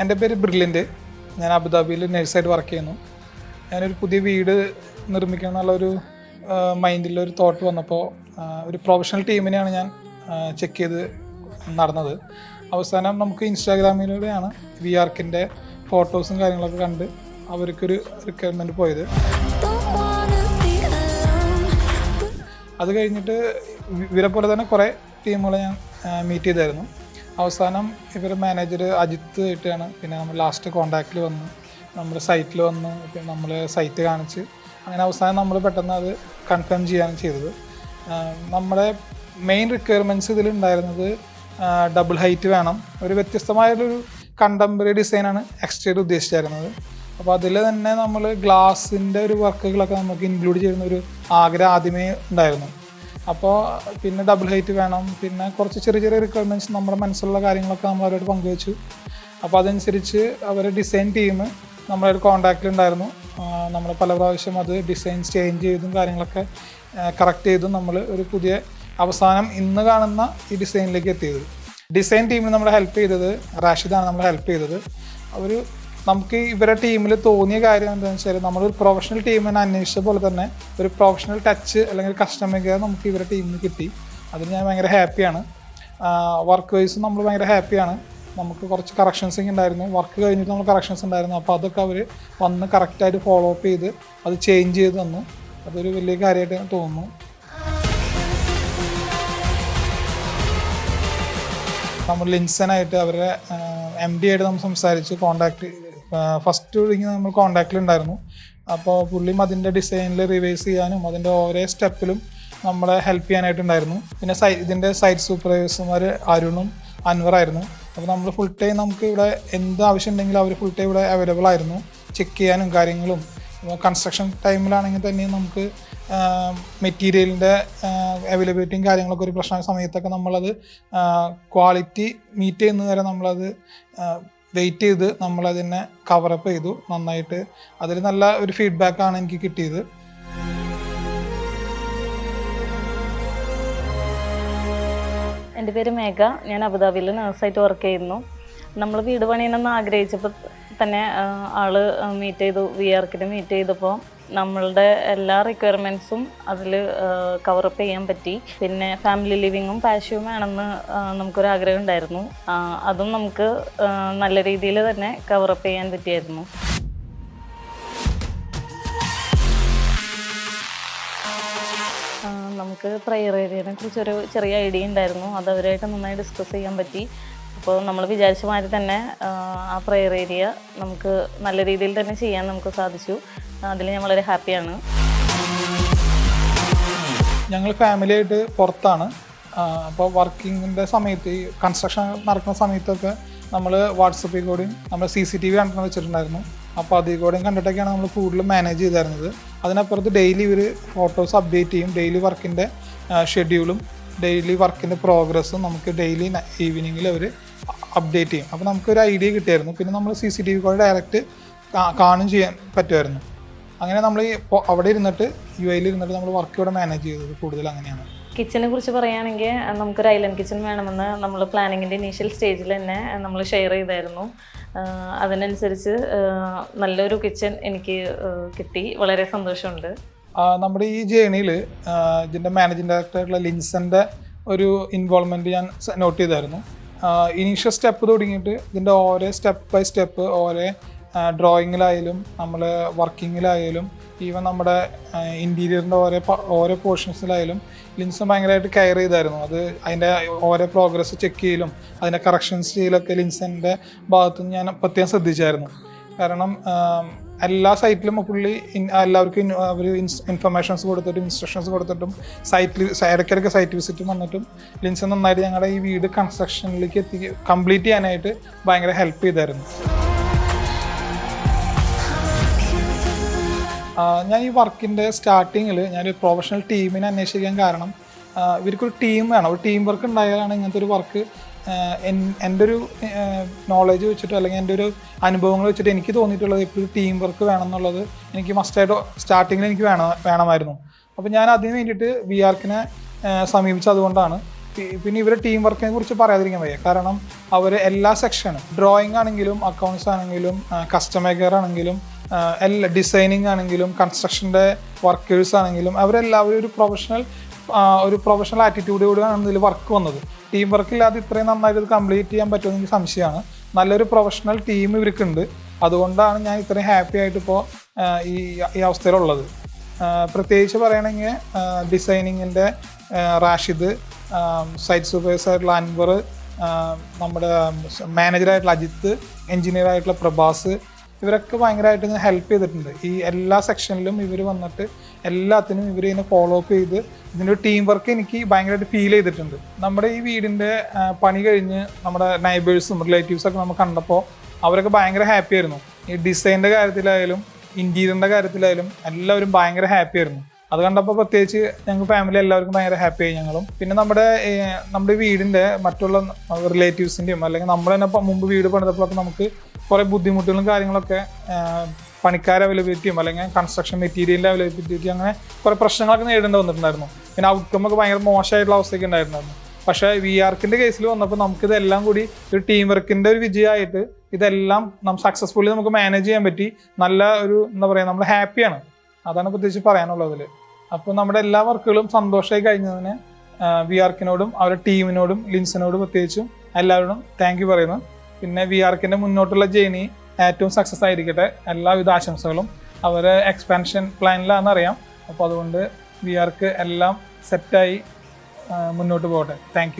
എന്റെ പേര് ബ്രില്ലിന്റെ. ഞാൻ അബുദാബിയിൽ നഴ്സായിട്ട് വർക്ക് ചെയ്യുന്നു. ഞാനൊരു പുതിയ വീട് നിർമ്മിക്കണം എന്നുള്ളൊരു മൈൻഡിൽ ഒരു തോട്ട് വന്നപ്പോൾ ഒരു പ്രൊഫഷണൽ ടീമിനെയാണ് ഞാൻ ചെക്ക് ചെയ്ത് നടന്നത്. അവസാനം നമുക്ക് ഇൻസ്റ്റാഗ്രാമിലൂടെയാണ് വി ആർക്കിന്റെ ഫോട്ടോസും കാര്യങ്ങളൊക്കെ കണ്ട് അവർക്കൊരു റിക്വയർമെന്റ് പോയത്. അത് കഴിഞ്ഞിട്ട് ഇവ- ഇവരെ പോലെ തന്നെ കുറേ ടീമുകളെ ഞാൻ മീറ്റ് ചെയ്തായിരുന്നു. അവസാനം ഇവർ മാനേജർ അജിത്ത് ആയിട്ടാണ്. പിന്നെ നമ്മൾ ലാസ്റ്റ് കോണ്ടാക്റ്റിൽ വന്നു. നമ്മുടെ സൈറ്റിൽ വന്നു. പിന്നെ നമ്മൾ സൈറ്റ് കാണിച്ച്. അങ്ങനെ അവസാനം നമ്മൾ പെട്ടെന്ന് അത് കൺഫേം ചെയ്യാണ് ചെയ്തത്. നമ്മുടെ മെയിൻ റിക്വയർമെന്റ്സ് ഇതിലുണ്ടായിരുന്നത് ഡബിൾ ഹൈറ്റ് വേണം. ഒരു വ്യത്യസ്തമായൊരു കണ്ടംപററി ഡിസൈനാണ് എക്സ്റ്റേഡ് ഉദ്ദേശിച്ചിരുന്നത്. അപ്പോൾ അതിൽ തന്നെ നമ്മൾ ഗ്ലാസിന്റെ ഒരു വർക്കുകളൊക്കെ നമുക്ക് ഇൻക്ലൂഡ് ചെയ്യുന്ന ഒരു ആഗ്രഹം ആദ്യമേ ഉണ്ടായിരുന്നു. അപ്പോൾ പിന്നെ ഡബിൾ ഹൈറ്റ് വേണം. പിന്നെ കുറച്ച് ചെറിയ ചെറിയ റിക്വയർമെന്റ്സ് നമ്മുടെ മനസ്സിലുള്ള കാര്യങ്ങളൊക്കെ നമ്മൾ അവരോട് പങ്കുവച്ചു. അപ്പോൾ അതനുസരിച്ച് അവർ ഡിസൈൻ ടീം നമ്മളൊരു കോണ്ടാക്റ്റിൽ ഉണ്ടായിരുന്നു നമ്മൾ പല പ്രാവശ്യം അത് ഡിസൈൻ ചേഞ്ച് ചെയ്തും കാര്യങ്ങളൊക്കെ കറക്റ്റ് ചെയ്തും നമ്മൾ ഒരു പുതിയ അവസാനം ഇന്ന് കാണുന്ന ഈ ഡിസൈനിലേക്ക് എത്തിയത്. ഡിസൈൻ ടീമിന് നമ്മളെ ഹെൽപ്പ് ചെയ്തത് റാഷിദാണ് നമ്മളെ ഹെൽപ്പ് ചെയ്തത്. അവർ നമുക്ക് ഇവരുടെ ടീമിൽ തോന്നിയ കാര്യം എന്താണെന്ന് വെച്ചാൽ നമ്മളൊരു പ്രൊഫഷണൽ ടീമിനെ അന്വേഷിച്ച പോലെ തന്നെ ഒരു പ്രൊഫഷണൽ ടച്ച് അല്ലെങ്കിൽ കസ്റ്റമർ കെയർ നമുക്ക് ഇവരുടെ ടീമിന് കിട്ടി. അതിന് ഞാൻ ഭയങ്കര ഹാപ്പിയാണ് വർക്ക് വൈസ് നമ്മൾ ഭയങ്കര ഹാപ്പിയാണ് നമുക്ക് കുറച്ച് കറക്ഷൻസ് ഉണ്ടായിരുന്നു. വർക്ക് കഴിഞ്ഞിട്ട് നമ്മൾ കറക്ഷൻസ് ഉണ്ടായിരുന്നു. അപ്പോൾ അതൊക്കെ അവർ വന്ന് കറക്റ്റായിട്ട് ഫോളോ അപ്പ് ചെയ്ത് അത് ചേഞ്ച് ചെയ്ത് തന്നു. അതൊരു വലിയ കാര്യമായിട്ട് തോന്നുന്നു. നമ്മൾ ലിൻസനായിട്ട് അവരുടെ എം ഡി ആയിട്ട് നമ്മൾ സംസാരിച്ച് കോണ്ടാക്ട് ഫസ്റ്റ് ഇങ്ങനെ നമ്മൾ കോണ്ടാക്റ്റിലുണ്ടായിരുന്നു അപ്പോൾ പുള്ളിയും അതിന്റെ ഡിസൈനിൽ റിവൈസ് ചെയ്യാനും അതിന്റെ ഓരോ സ്റ്റെപ്പിലും നമ്മളെ ഹെൽപ്പ് ചെയ്യാനായിട്ടുണ്ടായിരുന്നു പിന്നെ സൈ ഇതിന്റെ സൈറ്റ് സൂപ്പർവൈസർമാർ അരുണും അൻവറായിരുന്നു അപ്പോൾ നമ്മൾ ഫുൾ ടൈം നമുക്ക് ഇവിടെ എന്ത് ആവശ്യം ഉണ്ടെങ്കിലും അവർ ഫുൾ ടൈം ഇവിടെ അവൈലബിൾ ആയിരുന്നു. ചെക്ക് ചെയ്യാനും കാര്യങ്ങളും കൺസ്ട്രക്ഷൻ ടൈമിലാണെങ്കിൽ തന്നെ നമുക്ക് മെറ്റീരിയലിന്റെ അവൈലബിലിറ്റിയും കാര്യങ്ങളൊക്കെ ഒരു പ്രശ്ന സമയത്തൊക്കെ നമ്മളത് ക്വാളിറ്റി മീറ്റ് ചെയ്യുന്നത് വരെ നമ്മളത് വെയിറ്റ് ചെയ്ത് നമ്മളതിനെ കവറപ്പ് ചെയ്തു. നന്നായിട്ട് അതിൽ നല്ല ഒരു ഫീഡ്ബാക്കാണ് എനിക്ക് കിട്ടിയത്. എന്റെ പേര് മേഘ. ഞാൻ അബുദാബിയിൽ നഴ്സായിട്ട് വർക്ക് ചെയ്യുന്നു. നമ്മൾ വീട് പണിയണമെന്ന് ആഗ്രഹിച്ചപ്പോൾ തന്നെ ആൾ മീറ്റ് ചെയ്തു വി ആർക്കിന് മീറ്റ് ചെയ്തപ്പോൾ നമ്മളുടെ എല്ലാ റിക്വയർമെന്റ്സും അതിൽ കവറപ്പ് ചെയ്യാൻ പറ്റി. പിന്നെ ഫാമിലി ലിവിങ്ങും പാഷ്യവും വേണമെന്ന് നമുക്കൊരു ആഗ്രഹം ഉണ്ടായിരുന്നു. അതും നമുക്ക് നല്ല രീതിയിൽ തന്നെ കവറപ്പ് ചെയ്യാൻ പറ്റിയായിരുന്നു. നമുക്ക് പ്രയർ ഏരിയനെ കുറിച്ചൊരു ചെറിയ ഐഡിയ ഉണ്ടായിരുന്നു. അത് അവരായിട്ട് നന്നായി ഡിസ്കസ് ചെയ്യാൻ പറ്റി. അപ്പോൾ നമ്മൾ വിചാരിച്ച മാതിരി തന്നെ ആ, പ്രെയർ ഏരിയ നമുക്ക് നല്ല രീതിയിൽ തന്നെ ചെയ്യാൻ നമുക്ക് സാധിച്ചു. അതിൽ ഞാൻ വളരെ ഹാപ്പിയാണ് ഞങ്ങൾ ഫാമിലിയായിട്ട് പുറത്താണ്. അപ്പോൾ വർക്കിങ്ങിന്റെ സമയത്ത് ഈ കൺസ്ട്രക്ഷൻ നടക്കുന്ന സമയത്തൊക്കെ നമ്മൾ വാട്സപ്പിൽ കൂടെയും നമ്മൾ സി സി ടി വി കണ്ടെന്ന് വെച്ചിട്ടുണ്ടായിരുന്നു. അപ്പോൾ അതിൽ കൂടെയും കണ്ടിട്ടൊക്കെയാണ് നമ്മൾ കൂടുതൽ മാനേജ് ചെയ്തായിരുന്നത് അതിനപ്പുറത്ത് ഡെയിലി ഇവർ ഫോട്ടോസ് അപ്ഡേറ്റ് ചെയ്യും. ഡെയിലി വർക്കിന്റെ ഷെഡ്യൂളും ഡെയിലി വർക്കിന്റെ പ്രോഗ്രസ്സും നമുക്ക് ഡെയിലി ഈവനിങ്ങിൽ അവർ അപ്ഡേറ്റ് ചെയ്യും. അപ്പോൾ നമുക്കൊരു ഐഡിയ കിട്ടിയായിരുന്നു. പിന്നെ നമ്മൾ സി സി ടി വി കൂടെ ഡയറക്റ്റ് കാണും ചെയ്യാൻ പറ്റുമായിരുന്നു. അങ്ങനെ നമ്മൾ അവിടെ ഇരുന്നിട്ട് യു ഐയിൽ ഇരുന്നിട്ട് നമ്മൾ വർക്ക് ഇവിടെ മാനേജ് ചെയ്തത് കൂടുതൽ അങ്ങനെയാണ്. കിച്ചനെ കുറിച്ച് പറയുകയാണെങ്കിൽ നമുക്കൊരു ഐലൻഡ് കിച്ചൺ വേണമെന്ന് നമ്മൾ പ്ലാനിങ്ങിന്റെ ഇനീഷ്യൽ സ്റ്റേജിൽ തന്നെ നമ്മൾ ഷെയർ ചെയ്തായിരുന്നു. അതിനനുസരിച്ച് നല്ലൊരു കിച്ചൺ എനിക്ക് കിട്ടി. വളരെ സന്തോഷമുണ്ട്. നമ്മുടെ ഈ ജേണിയിൽ ഇതിന്റെ മാനേജിങ് ഡയറക്ടറായിട്ടുള്ള ലിൻസന്റെ ഒരു ഇൻവോൾവ്മെന്റ് ഞാൻ നോട്ട് ചെയ്തായിരുന്നു. ഇനീഷ്യൽ സ്റ്റെപ്പ് തുടങ്ങിയിട്ട് ഇതിന്റെ ഓരോ സ്റ്റെപ്പ് ബൈ സ്റ്റെപ്പ് ഓരോ ഡ്രോയിങ്ങിലായാലും നമ്മൾ വർക്കിങ്ങിലായാലും ഈവൻ നമ്മുടെ ഇന്റീരിയറിന്റെ ഓരോ ഓരോ പോർഷൻസിലായാലും ലിൻസ് ഭയങ്കരമായിട്ട് കെയർ ചെയ്തായിരുന്നു. അത് അതിന്റെ ഓരോ പ്രോഗ്രസ് ചെക്ക് ചെയ്യലും അതിന്റെ കറക്ഷൻസ് ചെയ്യലൊക്കെ ലിൻസിന്റെ ഭാഗത്തുനിന്ന് ഞാൻ പ്രത്യേകം ശ്രദ്ധിച്ചായിരുന്നു. കാരണം എല്ലാ സൈറ്റിലും പുള്ളി എല്ലാവർക്കും അവർ ഇൻഫർമേഷൻസ് കൊടുത്തിട്ടും ഇൻസ്ട്രക്ഷൻസ് കൊടുത്തിട്ടും സൈറ്റിൽ ഇടയ്ക്കിടയ്ക്ക് സൈറ്റ് വിസിറ്റ് വന്നിട്ടും ലിൻസ് നന്നായിട്ട് ഞങ്ങളുടെ ഈ വീട് കൺസ്ട്രക്ഷനിലേക്ക് എത്തി കംപ്ലീറ്റ് ചെയ്യാനായിട്ട് ഭയങ്കര ഹെൽപ്പ് ചെയ്തായിരുന്നു. ഞാൻ ഈ വർക്കിന്റെ സ്റ്റാർട്ടിങ്ങിൽ ഞാനൊരു പ്രൊഫഷണൽ ടീമിനെ അന്വേഷിക്കാൻ കാരണം ഇവർക്കൊരു ടീം വേണം. ഒരു ടീം വർക്ക് ഉണ്ടായാലാണ് ഇങ്ങനത്തെ ഒരു വർക്ക് എന്റെ ഒരു നോളജ് വെച്ചിട്ട് അല്ലെങ്കിൽ എന്റെ ഒരു അനുഭവങ്ങൾ വെച്ചിട്ട് എനിക്ക് തോന്നിയിട്ടുള്ളത് എപ്പോഴും ടീം വർക്ക് വേണം എന്നുള്ളത് എനിക്ക് മസ്റ്റായിട്ട് സ്റ്റാർട്ടിങ്ങിൽ എനിക്ക് വേണം വേണമായിരുന്നു. അപ്പോൾ ഞാൻ അതിന് വേണ്ടിയിട്ട് വി ആർക്കിനെ സമീപിച്ചതുകൊണ്ടാണ്. പിന്നെ ഇവരുടെ ടീം വർക്കിനെ കുറിച്ച് പറയാതിരിക്കാൻ വയ്യ. കാരണം അവർ എല്ലാ സെക്ഷനും ഡ്രോയിങ് ആണെങ്കിലും അക്കൗണ്ട്സ് ആണെങ്കിലും കസ്റ്റമർ കെയർ ആണെങ്കിലും എല്ലാ ഡിസൈനിങ് ആണെങ്കിലും കൺസ്ട്രക്ഷന്റെ വർക്കേഴ്സ് ആണെങ്കിലും അവരെല്ലാവരും ഒരു പ്രൊഫഷണൽ ഒരു പ്രൊഫഷണൽ ആറ്റിറ്റ്യൂഡോടെയാണ് ഇതിൽ വർക്ക് വന്നത്. ടീം വർക്ക് ഇല്ലാതെ ഇത്രയും നന്നായിട്ട് ഇത് കംപ്ലീറ്റ് ചെയ്യാൻ പറ്റുമെന്ന് എനിക്ക് സംശയമാണ്. നല്ലൊരു പ്രൊഫഷണൽ ടീം ഇവർക്കുണ്ട്. അതുകൊണ്ടാണ് ഞാൻ ഇത്രയും ഹാപ്പി ആയിട്ട് ഇപ്പോൾ ഈ ഈ അവസ്ഥയിലുള്ളത്. പ്രത്യേകിച്ച് പറയുകയാണെങ്കിൽ ഡിസൈനിങ്ങിന്റെ റാഷിദ് സൈറ്റ് സൂപ്പർവൈസറായിട്ടുള്ള അൻവർ നമ്മുടെ മാനേജറായിട്ടുള്ള അജിത്ത് എഞ്ചിനീയർ ആയിട്ടുള്ള പ്രഭാസ് ഇവരൊക്കെ ഭയങ്കരമായിട്ട് ഇങ്ങനെ ഹെൽപ്പ് ചെയ്തിട്ടുണ്ട്. ഈ എല്ലാ സെക്ഷനിലും ഇവർ വന്നിട്ട് എല്ലാത്തിനും ഇവർ ഇതിനെ ഫോളോ അപ്പ് ചെയ്ത് ഇതിന്റെ ടീം വർക്ക് എനിക്ക് ഭയങ്കരമായിട്ട് ഫീൽ ചെയ്തിട്ടുണ്ട്. നമ്മുടെ ഈ വീടിന്റെ പണി കഴിഞ്ഞ് നമ്മുടെ നൈബേഴ്സും റിലേറ്റീവ്സൊക്കെ നമ്മൾ കണ്ടപ്പോൾ അവരൊക്കെ ഭയങ്കര ഹാപ്പി ആയിരുന്നു. ഈ ഡിസൈനിന്റെ കാര്യത്തിലായാലും ഇന്റീരിയറിന്റെ കാര്യത്തിലായാലും എല്ലാവരും ഭയങ്കര ഹാപ്പി ആയിരുന്നു. അത് കണ്ടപ്പോൾ പ്രത്യേകിച്ച് ഞങ്ങൾ ഫാമിലി എല്ലാവർക്കും ഭയങ്കര ഹാപ്പി ആയി ഞങ്ങളും. പിന്നെ നമ്മുടെ നമ്മുടെ വീടിന്റെ മറ്റുള്ള റിലേറ്റീവ്സിന്റെയും അല്ലെങ്കിൽ നമ്മൾ തന്നെ മുമ്പ് വീട് പണിതപ്പോഴൊക്കെ നമുക്ക് കുറേ ബുദ്ധിമുട്ടുകളും കാര്യങ്ങളൊക്കെ പണിക്കാർ അവലബിലിറ്റിയും അല്ലെങ്കിൽ കൺസ്ട്രക്ഷൻ മെറ്റീരിയലിന്റെ അവൈലബിലിറ്റി അങ്ങനെ കുറേ പ്രശ്നങ്ങളൊക്കെ നേരിടേണ്ടി വന്നിട്ടുണ്ടായിരുന്നു. പിന്നെ ഔട്ട്കം ഒക്കെ ഭയങ്കര മോശമായിട്ടുള്ള അവസ്ഥയൊക്കെ ഉണ്ടായിരുന്നായിരുന്നു പക്ഷേ വി ആർക്കിന്റെ കേസിൽ വന്നപ്പോൾ നമുക്കിതെല്ലാം കൂടി ഒരു ടീം വർക്കിന്റെ ഒരു വിജയമായിട്ട് ഇതെല്ലാം നമ്മൾ സക്സസ്ഫുള്ളി നമുക്ക് മാനേജ് ചെയ്യാൻ പറ്റി. നല്ല ഒരു എന്താ പറയുക നമ്മൾ ഹാപ്പിയാണ് അതാണ് പ്രത്യേകിച്ച് പറയാനുള്ളതിൽ. അപ്പോൾ നമ്മുടെ എല്ലാ വർക്കുകളും സന്തോഷമായി കഴിഞ്ഞതിന് വി ആർക്കിനോടും അവരുടെ ടീമിനോടും ലിൻസിനോടും പ്രത്യേകിച്ചും എല്ലാവരോടും താങ്ക് യു പറയുന്നു. പിന്നെ വി ആർക്കിന്റെ മുന്നോട്ടുള്ള ജേണി ഏറ്റവും സക്സസ് ആയിരിക്കട്ടെ. എല്ലാവിധ ആശംസകളും. അവരെ എക്സ്പാൻഷൻ പ്ലാനിലാണെന്ന് അറിയാം. അപ്പോൾ അതുകൊണ്ട് വി ആർക്ക് എല്ലാം സെറ്റായി മുന്നോട്ട് പോകട്ടെ. താങ്ക്